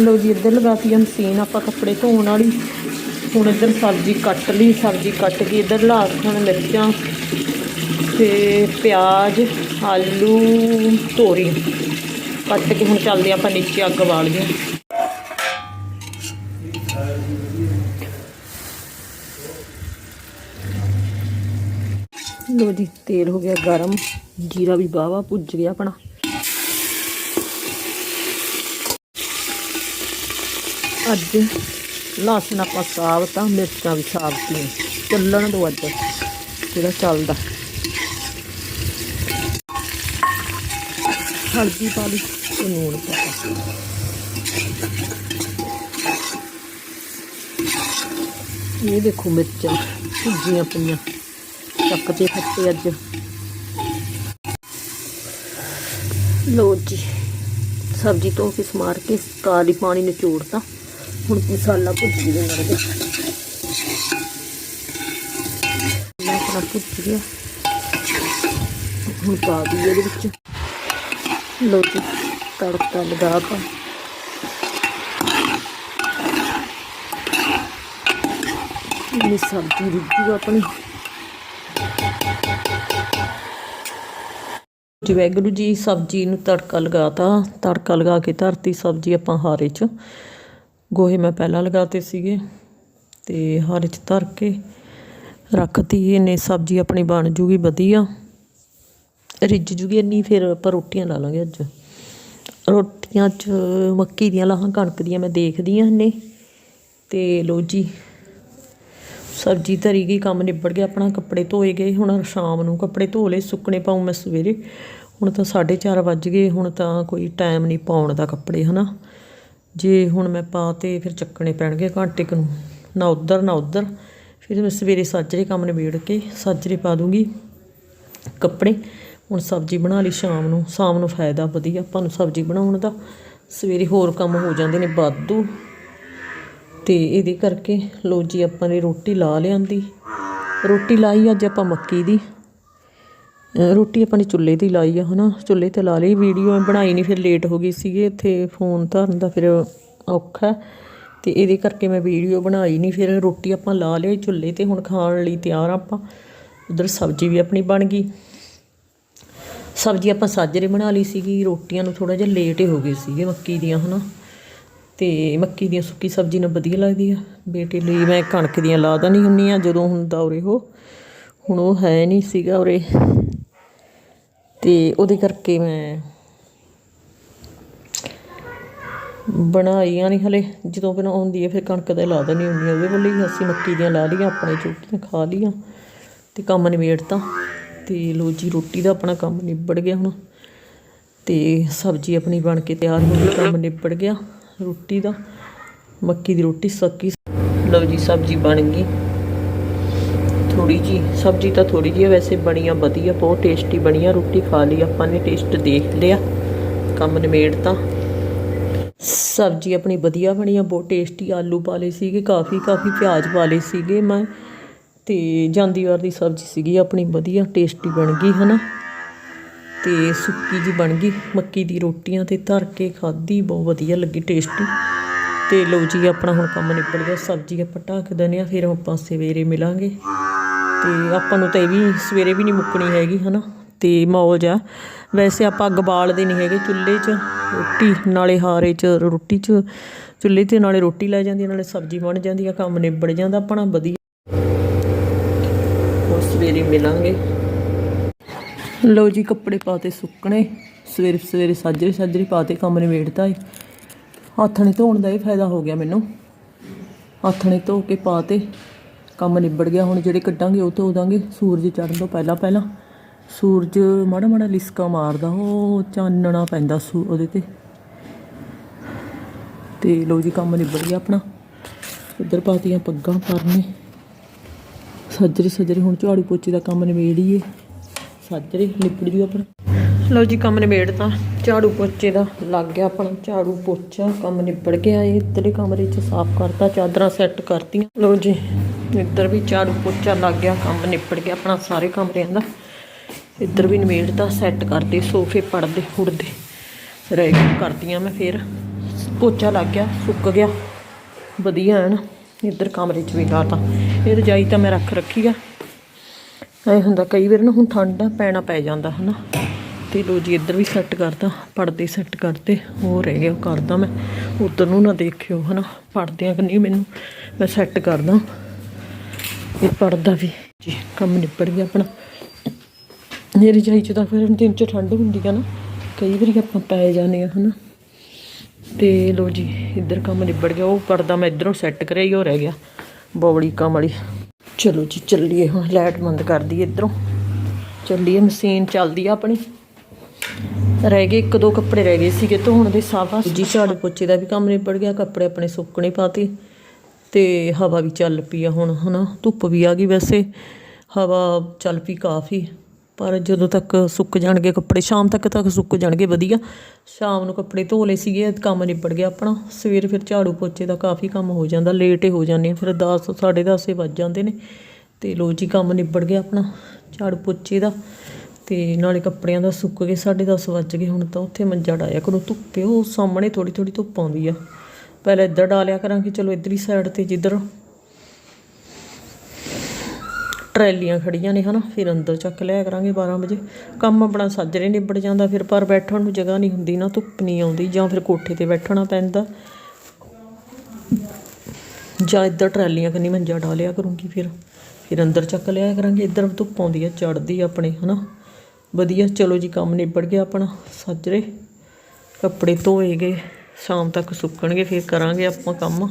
ਲਓ ਜੀ, ਇੱਧਰ ਲਗਾਤੀ ਆ ਮਸ਼ੀਨ ਆਪਾਂ ਕੱਪੜੇ ਧੋਣ ਵਾਲੀ। ਹੁਣ ਇੱਧਰ ਸਬਜ਼ੀ ਕੱਟ ਲਈ, ਸਬਜ਼ੀ ਕੱਟ ਕੇ ਇੱਧਰ ਲਾ ਹੁਣ ਮਿਰਚਾਂ ਤੇ ਪਿਆਜ਼, ਆਲੂ, ਤੋਰੀ। ਕੱਟ ਕੇ ਹੁਣ ਚੱਲਦੇ ਆਪਾਂ ਨੀਚੇ ਅੱਗ ਬਾਲ ਗਏ ਲੋ ਜੀ, ਤੇਲ ਹੋ ਗਿਆ ਗਰਮ, ਜੀਰਾ ਵੀ ਬਾਵਾ ਭੁੱਜ ਗਿਆ ਆਪਣਾ। ਅੱਜ ਲਸਣ ਆਪਾਂ ਸਾਬਤਾ ਮਿਰਚਾਂ ਵੀ ਸਾਬਤੀਆਂ ਚੱਲਣ ਦੋ ਅੱਜ, ਜਿਹੜਾ ਚੱਲਦਾ। ਹਲਦੀ ਪਾ ਲਈ ਤੇ ਨੂਣ ਪਾ ਇਹ ਦੇਖੋ ਮਿਰਚਾਂ ਭੁੱਜੀਆਂ ਪਈਆਂ। ਚੱਕ ਤੇ ਖੱਟੇ ਅੱਜ। ਲੋ ਜੀ, ਸਬਜ਼ੀ ਤੋਂ ਕੇ ਸਮਾਰ ਕੇ ਕਾਲੀ ਪਾਣੀ ਨਿਚੋੜਤਾ। ਹੁਣ ਮਸਾਲਾ ਭੁੱਜ ਗਿਆ ਮੇਰੇ ਦਾ ਆਪਣਾ ਭੁੱਜ ਗਿਆ। ਹੁਣ ਪਾ ਦਈਏ ਇਹਦੇ ਵਿੱਚ। ਲੋ ਜੀ, ਤੜਕਾ ਲਗਾ ਤਾ। ਇਹ ਸਬਜ਼ੀ ਰਿੱਝੂ ਆਪਣੀ। ਜੀ ਵਾਹਿਗੁਰੂ ਜੀ, ਸਬਜ਼ੀ ਨੂੰ ਤੜਕਾ ਲਗਾਤਾ ਤੜਕਾ ਲਗਾ ਕੇ ਧਰਤੀ ਸਬਜ਼ੀ ਆਪਾਂ ਹਾਰੇ 'ਚ। ਗੋਹੇ ਮੈਂ ਪਹਿਲਾਂ ਲਗਾਤੇ ਸੀਗੇ ਤੇ ਹਾਰੇ 'ਚ ਧਰ ਕੇ ਰੱਖਤੀ ਇਹਨੇ ਸਬਜ਼ੀ ਆਪਣੀ ਬਣ ਜੂਗੀ ਵਧੀਆ। ਰਿੱਝ ਜੂਗੀ ਇੰਨੀ, ਫਿਰ ਆਪਾਂ ਰੋਟੀਆਂ ਲਾ ਲਾਂਗੇ ਅੱਜ। ਰੋਟੀਆਂ 'ਚ ਮੱਕੀ ਦੀਆਂ ਲਾਹਾਂ, ਕਣਕ ਦੀਆਂ ਮੈਂ ਦੇਖਦੀ ਹਾਂ ਨੇ ਤੇ ਲੋ ਜੀ, ਸਬਜ਼ੀ ਧਰੀ ਗਈ, ਕੰਮ ਨਿਬੜ ਗਿਆ, ਆਪਣਾ ਕੱਪੜੇ ਧੋਏ ਗਏ। ਹੁਣ ਸ਼ਾਮ ਨੂੰ ਕੱਪੜੇ ਧੋ ਲਏ, ਸੁੱਕਣੇ ਪਾਉ ਮੈਂ ਸਵੇਰੇ। ਹੁਣ ਤਾਂ 4:30 ਵੱਜ ਗਏ, ਹੁਣ ਤਾਂ ਕੋਈ ਟਾਈਮ ਨਹੀਂ ਪਾਉਣ ਦਾ ਕੱਪੜੇ, ਹਨਾ। ਜੇ ਹੁਣ ਮੈਂ ਪਾ ਤੇ ਫਿਰ ਚੱਕਣੇ ਪੈਣਗੇ ਘੰਟੇ ਕੁ ਨੂੰ। ਨਾ ਉੱਧਰ ਨਾ ਉੱਧਰ। ਫਿਰ ਮੈਂ ਸਵੇਰੇ ਸਾਜਰੇ ਕੰਮ ਨਿਬੇੜ ਕੇ ਸਾਜਰੇ ਪਾ ਦੂੰਗੀ ਕੱਪੜੇ। ਹੁਣ ਸਬਜ਼ੀ ਬਣਾ ਲਈ ਸ਼ਾਮ ਨੂੰ। ਸ਼ਾਮ ਨੂੰ ਫਾਇਦਾ ਵਧੀਆ। ਆਪਾਂ ਨੂੰ ਸਬਜ਼ੀ ਬਣਾਉਣ ਦਾ। ਸਵੇਰੇ ਹੋਰ ਕੰਮ ਹੋ ਜਾਂਦੇ ਨੇ ਵਾਧੂ। ਤੇ ਇਹਦੇ ਕਰਕੇ ਲੋ ਜੀ, ਆਪਾਂ ਨੇ ਰੋਟੀ ਲਾ ਲਿਆਂਦੀ। ਰੋਟੀ ਲਾਈ ਅੱਜ ਆਪਾਂ ਮੱਕੀ ਦੀ। ਰੋਟੀ ਆਪਾਂ ਨੇ ਚੁੱਲ੍ਹੇ ਤੇ ਲਾਈ ਆ, ਹਨਾ? ਚੁੱਲ੍ਹੇ ਤੇ ਲਾ ਲਈ, ਵੀਡੀਓ ਬਣਾਈ ਨਹੀਂ ਫਿਰ ਲੇਟ ਹੋ ਗਈ ਸੀਗੀ, ਇੱਥੇ ਫੋਨ ਧਰਨ ਦਾ ਫਿਰ ਔਖਾ ਤੇ ਇਹਦੇ ਕਰਕੇ ਮੈਂ ਵੀਡੀਓ ਬਣਾਈ ਨਹੀਂ ਫਿਰ ਰੋਟੀ ਆਪਾਂ ਲਾ ਲਈ, ਚੁੱਲ੍ਹੇ ਤੇ ਹੁਣ ਖਾਣ ਲਈ ਤਿਆਰ ਆ ਆਪਾਂ। ਉਧਰ ਸਬਜ਼ੀ ਵੀ ਆਪਣੀ ਬਣ ਗਈ। ਸਬਜ਼ੀ ਆਪਾਂ ਸਾਜਰੇ ਬਣਾ ਲਈ ਸੀਗੀ, ਰੋਟੀਆਂ ਨੂੰ ਥੋੜਾ ਜਿਹਾ ਲੇਟ ਹੀ ਹੋ ਗਏ ਸੀਗੇ ਮੱਕੀ ਦੀਆਂ, ਹਨਾ? ਤੇ ਮੱਕੀ ਦੀਆਂ ਸੁੱਕੀ ਸਬਜ਼ੀ ਨਾਲ ਵਧੀਆ ਲੱਗਦੀ ਆ। ਬੇਟੇ ਲਈ ਮੈਂ ਕਣਕ ਦੀਆਂ ਲਾ ਨਹੀਂ ਹੁੰਨੀ ਆ, ਜਦੋਂ ਹੁੰਦਾ ਉਰੇ ਉਹ। ਹੁਣ ਉਹ ਹੈ ਨਹੀਂ ਸੀਗਾ ਉਰੇ। ਤੇ ਉਹਦੇ ਕਰਕੇ ਮੈਂ ਬਣਾਈਆਂ ਨਹੀਂ ਹਲੇ। ਜਦੋਂ ਬਣਾਉਂਦੀ ਹੈ, ਫਿਰ ਕਣਕ ਦਾ ਲਾ ਦੇਣੀ ਹੁੰਦੀ ਆ। ਉਹਦੇ ਵੱਲ ਅਸੀਂ ਮੱਕੀ ਦੀਆਂ ਲਾ ਲਈਆਂ, ਆਪਣੇ ਚੋਕੀਆਂ ਖਾ ਲਈਆਂ ਤੇ ਕੰਮ ਨਿਬੇੜਤਾ। ਤੇ ਲੋ ਜੀ, ਰੋਟੀ ਦਾ ਆਪਣਾ ਕੰਮ ਨਿਬੜ ਗਿਆ ਹੁਣ। ਤੇ ਸਬਜ਼ੀ ਆਪਣੀ ਬਣ ਕੇ ਤਿਆਰ ਹੋ ਗਈ ਕੰਮ ਨਿਬੜ ਗਿਆ ਰੋਟੀ ਦਾ। ਮੱਕੀ ਦੀ ਰੋਟੀ ਸੱਕੀ। ਲਓ ਜੀ, ਸਬਜ਼ੀ ਬਣ ਗਈ। ਥੋੜੀ ਜੀ, ਸਬਜ਼ੀ ਤਾਂ ਥੋੜੀ ਜੀ ਵੈਸੇ ਬਣੀਆਂ ਵਧੀਆ, ਬਹੁਤ ਟੇਸਟੀ ਬਣੀਆਂ, ਰੋਟੀ ਖਾ ਲਈ, ਆਪਾਂ ਨੇ ਟੇਸਟ ਦੇਖ ਲਿਆ, ਕੰਮ ਨਿਬੇੜਤਾ ਸਬਜ਼ੀ ਆਪਣੀ ਵਧੀਆ ਬਣੀ ਆ, ਬਹੁਤ ਟੇਸਟੀ ਆਲੂ ਪਾ ਲਏ ਸੀਗੇ, ਕਾਫੀ ਕਾਫੀ ਪਿਆਜ਼ ਪਾ ਲਏ ਸੀਗੇ ਮੈਂ, ਤੇ ਜਾਂਦੀ ਵਾਰ ਦੀ ਸਬਜ਼ੀ ਸੀਗੀ ਆਪਣੀ ਵਧੀਆ ਟੇਸਟੀ ਬਣ ਗਈ, ਹਨਾ। ਤੇ ਸੁੱਕੀ ਜੀ ਬਣ ਗਈ, ਮੱਕੀ ਦੀ ਰੋਟੀਆਂ ਤੇ ਧਰ ਕੇ ਖਾਧੀ, ਬਹੁਤ ਵਧੀਆ ਲੱਗੀ ਟੇਸਟੀ ਤੇ ਲਓ ਜੀ, ਆਪਣਾ ਹੁਣ ਕੰਮ ਨਿਬੜ ਗਿਆ, ਸਬਜ਼ੀ ਆਪਾਂ ਢੱਕ ਦਿੰਦੇ ਆ, ਫਿਰ ਆਪਾਂ ਸਵੇਰੇ ਮਿਲਾਂਗੇ। ਤੇ ਆਪਾਂ ਨੂੰ ਤਾਂ ਇਹ ਵੀ ਸਵੇਰੇ ਵੀ ਨਹੀਂ ਮੁੱਕਣੀ ਹੈਗੀ, ਹਨਾ? ਤੇ ਮੌਜ ਆ ਵੈਸੇ ਆਪਾਂ ਅੱਗ ਬਾਲਦੇ ਨਹੀਂ ਹੈਗੇ ਚੁੱਲ੍ਹੇ 'ਚ ਰੋਟੀ, ਨਾਲੇ ਹਾਰੇ 'ਚ ਰੋਟੀ 'ਚ। ਚੁੱਲ੍ਹੇ ਤੇ ਨਾਲੇ ਰੋਟੀ ਲੈ ਜਾਂਦੀ ਨਾਲੇ ਸਬਜ਼ੀ ਬਣ ਜਾਂਦੀ ਆ, ਕੰਮ ਨਿਬੜ ਜਾਂਦਾ ਆਪਣਾ, ਵਧੀਆ। ਹੋਰ ਸਵੇਰੇ ਮਿਲਾਂਗੇ। ਲਓ ਜੀ, ਕੱਪੜੇ ਪਾਤੇ ਸੁੱਕਣੇ। ਸਵੇਰੇ ਸਵੇਰੇ ਸਾਜਰੇ ਸਾਜਰੇ ਪਾਤੇ ਕੰਮ ਨਿਬੇੜਤਾ ਏ। ਹੱਥ ਨੇ ਧੋਣ ਦਾ ਇਹ ਫਾਇਦਾ ਹੋ ਗਿਆ ਮੈਨੂੰ। ਹੱਥ ਨੇ ਧੋ ਕੇ ਪਾਤੇ ਕੰਮ ਨਿਬੜ ਗਿਆ, ਹੁਣ ਜਿਹੜੇ ਕੱਢਾਂਗੇ ਉਹ ਧੋ ਦਾਂਗੇ। ਸੂਰਜ ਚੜ੍ਹਨ ਤੋਂ ਪਹਿਲਾਂ ਪਹਿਲਾਂ ਸੂਰਜ ਮਾੜਾ ਮਾੜਾ ਲਿਸਕਾ ਮਾਰਦਾ, ਉਹ ਚਾਨਣਾ ਪੈਂਦਾ ਸੂ, ਉਹਦੇ ਤੇ। ਤੇ ਲਓ ਜੀ, ਕੰਮ ਨਿਬੜ ਗਿਆ ਆਪਣਾ। ਇੱਧਰ ਪਾਤੀਆਂ ਪੱਗਾਂ ਕਰਨੇ ਸੱਜਰੇ ਸੱਜਰੇ ਹੁਣ ਝਾੜੂ ਪੋਚੇ ਦਾ ਕੰਮ ਨਿਬੇੜੀਏ। ਸੱਜਰੇ ਨਿਪੜ ਜੂ ਆਪਣਾ। ਲਓ ਜੀ, ਕੰਮ ਨਿਬੇੜਤਾ। ਝਾੜੂ ਪੋਚੇ ਦਾ ਲੱਗ ਗਿਆ ਆਪਣਾ। ਝਾੜੂ ਪੋਚਾ, ਕੰਮ ਨਿਬੜ ਗਿਆ। ਇਹ ਇੱਧਰਲੇ ਕਮਰੇ 'ਚ ਸਾਫ਼ ਕਰਤਾ, ਚਾਦਰਾਂ ਸੈੱਟ ਕਰਤੀਆਂ। ਲਓ ਜੀ ਇੱਧਰ ਵੀ ਝਾੜੂ ਪੋਚਾ ਲੱਗ ਗਿਆ, ਕੰਮ ਨਿਬੜ ਗਿਆ, ਆਪਣਾ ਸਾਰੇ ਕਮਰਿਆਂ ਦਾ ਇੱਧਰ ਵੀ ਨਿਬੇੜਤਾ ਸੈੱਟ ਕਰਦੇ, ਸੋਫੇ ਪੜਦੇ ਹੁੜਦੇ। ਰਹਿ ਗਏ ਕਰਦੀਆਂ ਮੈਂ ਫੇਰ। ਪੋਚਾ ਲੱਗ ਗਿਆ, ਸੁੱਕ ਗਿਆ। ਵਧੀਆ ਹੈ ਨਾ, ਇੱਧਰ ਕਮਰੇ 'ਚ ਵੀ ਲਾਤਾ ਇਹ ਰਜਾਈ ਤਾਂ ਮੈਂ ਰੱਖ ਰੱਖੀ ਆ। ਐ ਹੁੰਦਾ ਕਈ ਵਾਰ ਨਾ ਹੁਣ ਠੰਡ ਪੈਣਾ ਪੈ ਜਾਂਦਾ ਹਨਾ। ਤੇ ਲੋ ਜੀ, ਇੱਧਰ ਵੀ ਸੈੱਟ ਕਰਦਾ ਪਰਦੇ ਸੈੱਟ ਕਰਤੇ ਉਹ ਰਹਿ ਗਿਆ, ਕਰਦਾ ਮੈਂ। ਉਧਰ ਨੂੰ ਨਾ ਦੇਖਿਓ ਹਨਾ, ਪਰਦਿਆਂ ਕੰਨੀ ਮੈਨੂੰ ਮੈਂ ਸੈੱਟ ਕਰਦਾ। ਇਹ ਪਰਦਾ ਵੀ। ਜੀ, ਕੰਮ ਨਿਬੜ ਗਿਆ ਆਪਣਾ। ਮੇਰੀ ਰਜਾਈ ਚ ਤਾਂ ਫਿਰ ਦਿਨ ਚ ਠੰਡ ਹੁੰਦੀ ਆ ਨਾ, ਕਈ ਵਾਰੀ ਆਪਾਂ ਪੈ ਜਾਂਦੇ ਆ, ਹਨਾ। ਤੇ ਲੋ ਜੀ, ਇੱਧਰ ਕੰਮ ਨਿਬੜ ਗਿਆ। ਉਹ ਪਰਦਾ ਮੈਂ ਇੱਧਰੋਂ ਸੈੱਟ ਕਰਿਆ ਹੀ, ਉਹ ਰਹਿ ਗਿਆ, ਬੌਲੀ ਕੰਮ ਵਾਲੀ। ਚਲੋ ਜੀ, ਚੱਲੀਏ ਹੁਣ, ਲਾਈਟ ਬੰਦ ਕਰ ਦਈਏ ਇੱਧਰੋਂ। ਚੱਲੀਏ, ਮਸ਼ੀਨ ਚੱਲਦੀ ਆ ਆਪਣੀ। ਰਹਿ ਗਏ, ਇੱਕ ਦੋ ਕੱਪੜੇ ਰਹਿ ਗਏ ਸੀਗੇ ਧੋਣ ਦੇ ਸਾਫਾ ਜੀ ਝਾੜੂ ਪੋਚੇ ਦਾ ਵੀ ਕੰਮ ਨਿਬੜ ਗਿਆ, ਕੱਪੜੇ ਆਪਣੇ ਸੁੱਕਣੇ ਪਾਤੇ। ਤੇ ਹਵਾ ਵੀ ਚੱਲ ਪਈ ਆ ਹੁਣ, ਹਨਾ? ਧੁੱਪ ਵੀ ਆ ਗਈ ਵੈਸੇ। ਹਵਾ ਚੱਲ ਪਈ ਕਾਫੀ, ਪਰ ਜਦੋਂ ਤੱਕ ਸੁੱਕ ਜਾਣਗੇ ਕੱਪੜੇ, ਸ਼ਾਮ ਤੱਕ ਤੱਕ ਸੁੱਕ ਜਾਣਗੇ ਵਧੀਆ। ਸ਼ਾਮ ਨੂੰ ਕੱਪੜੇ ਧੋ ਲਏ ਸੀਗੇ, ਕੰਮ ਨਿਬੜ ਗਿਆ ਆਪਣਾ। ਸਵੇਰ ਫਿਰ ਝਾੜੂ ਪੋਚੇ ਦਾ ਕਾਫੀ ਕੰਮ ਹੋ ਜਾਂਦਾ ਲੇਟ ਹੀ ਹੋ ਜਾਂਦੇ ਆ। ਫਿਰ 10 10:30 ਵੱਜ ਜਾਂਦੇ ਨੇ। ਤੇ ਲੋ ਜੀ, ਕੰਮ ਨਿਬੜ ਗਿਆ ਆਪਣਾ, ਝਾੜੂ ਪੋਚੇ ਦਾ। ਤੇ ਨਾਲੇ ਕੱਪੜਿਆਂ ਦਾ ਸੁੱਕ ਗਏ 10:30 ਵੱਜ ਗਏ ਹੁਣ ਤਾਂ। ਉੱਥੇ ਮੰਜਾ ਡਾਇਆ ਕਰੋ, ਧੁੱਪੇ, ਉਹ ਸਾਹਮਣੇ ਥੋੜੀ ਥੋੜੀ ਧੁੱਪ ਆਉਂਦੀ ਆ। ਪਹਿਲਾਂ ਇੱਧਰ ਡਾਲਿਆ ਕਰਾਂਗੇ ਚਲੋ ਇੱਧਰਲੀ ਸਾਈਡ ਤੇ ਜਿੱਧਰ ਟਰੈਲੀਆਂ ਖੜੀਆਂ ਨੇ ਹਨਾ, ਫਿਰ ਅੰਦਰ ਚੱਕ ਲਿਆ ਕਰਾਂਗੇ 12 ਵਜੇ। ਕੰਮ ਆਪਣਾ ਸਾਜਰੇ ਨਿਬੜ ਜਾਂਦਾ, ਫਿਰ ਪਰ ਬੈਠਣ ਨੂੰ ਜਗ੍ਹਾ ਨਹੀਂ ਹੁੰਦੀ ਨਾ, ਧੁੱਪ ਨਹੀਂ ਆਉਂਦੀ ਜਾਂ ਫਿਰ ਕੋਠੇ ਤੇ ਬੈਠਣਾ ਪੈਂਦਾ। ਜਾਂ ਇੱਧਰ ਟਰੈਲੀਆਂ ਕੰਨੀ ਮੰਜਾ ਡਾਲਿਆ ਕਰੂੰਗੀ ਫਿਰ। ਫਿਰ ਅੰਦਰ ਚੱਕ ਲਿਆ ਕਰਾਂਗੇ, ਇੱਧਰ ਧੁੱਪ ਆਉਂਦੀ ਆ ਚੜਦੀ ਆਪਣੇ, ਹਨਾ। ਵਧੀਆ, ਚਲੋ ਜੀ ਕੰਮ ਨਿਬੜ ਗਿਆ ਆਪਣਾ ਸਾਜਰੇ ਕੱਪੜੇ ਧੋਏ ਗਏ। ਸ਼ਾਮ ਤੱਕ ਸੁੱਕਣਗੇ ਫਿਰ ਕਰਾਂਗੇ ਆਪਾਂ ਕੰਮ।